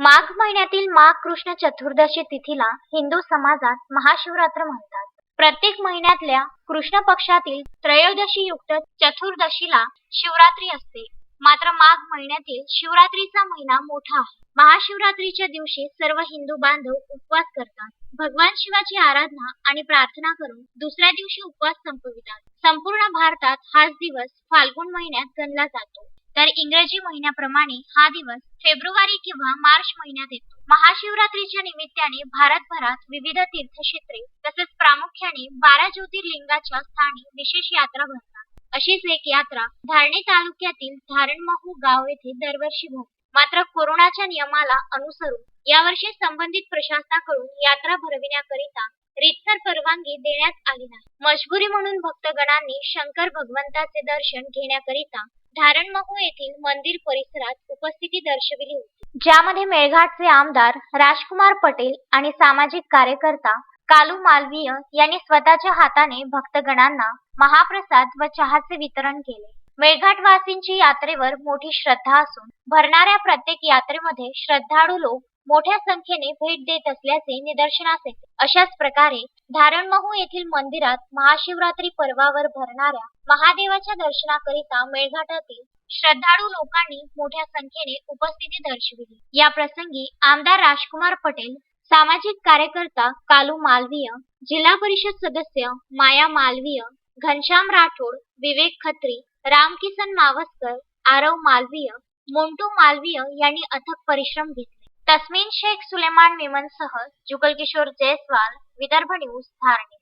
माघ महिन्यातील माघ कृष्ण चतुर्दशी तिथीला हिंदू समाजात महाशिवरात्र म्हणतात. प्रत्येक महिन्यातल्या कृष्ण पक्षातील त्रयोदशी युक्त चतुर्दशीला शिवरात्री असते. मात्र माघ महिन्यातील शिवरात्रीचा महिना मोठा आहे. महाशिवरात्रीच्या दिवशी सर्व हिंदू बांधव उपवास करतात. भगवान शिवाची आराधना आणि प्रार्थना करून दुसऱ्या दिवशी उपवास संपवितात. संपूर्ण भारतात हाच दिवस फाल्गुन महिन्यात गणला जातो. तर इंग्रजी महिन्याप्रमाणे हा दिवस फेब्रुवारी किंवा मार्च महिन्यात येतो. महाशिवरात्रीच्या निमित्ताने भारतभरात विविध तीर्थक्षेत्रे तसेच प्रामुख्याने बारा ज्योतिर्लिंगाच्या स्थानी विशेष यात्रा भरतात. अशीच एक यात्रा धारणी तालुक्यातील धारणमहू गाव येथे दरवर्षी भरते. मात्र कोरोनाच्या नियमाला अनुसरून यावर्षी संबंधित प्रशासनाकडून यात्रा भरविण्याकरिता रीतसर परवानगी देण्यात आली नाही. मजबुरी म्हणून भक्तगणांनी शंकर भगवंताचे दर्शन घेण्याकरिता धारणमहू येथील मंदिर परिसरात उपस्थिती दर्शविली होती. ज्यामध्ये मेळघाटचे आमदार राजकुमार पटेल आणि सामाजिक कार्यकर्ता कालू मालवीय यांनी स्वतःच्या हाताने भक्तगणांना महाप्रसाद व चहाचे वितरण केले. मेळघाटवासींची यात्रेवर मोठी श्रद्धा असून भरणाऱ्या प्रत्येक यात्रेमध्ये श्रद्धाळू लोक मोठ्या संख्येने भेट देत असल्याचे निदर्शनास येते. अशाच प्रकारे धारणमहू येथील मंदिरात महाशिवरात्री पर्वावर भरणाऱ्या महादेवाच्या दर्शनाकरिता मेळघाटातील श्रद्धाळू लोकांनी मोठ्या संख्येने उपस्थिती दर्शविली. या प्रसंगी आमदार राजकुमार पटेल सामाजिक कार्यकर्ता कालू मालवीय जिल्हा परिषद सदस्य माया मालवीय घनश्याम राठोड विवेक खत्री रामकिसन मावसकर आरव मालवीय मोंटू मालवीय यांनी अथक परिश्रम घेतले. तस्मीन शेख सुलेमान विमनसह जुगल किशोर जयस्वाल विदर्भ न्यूज धारणी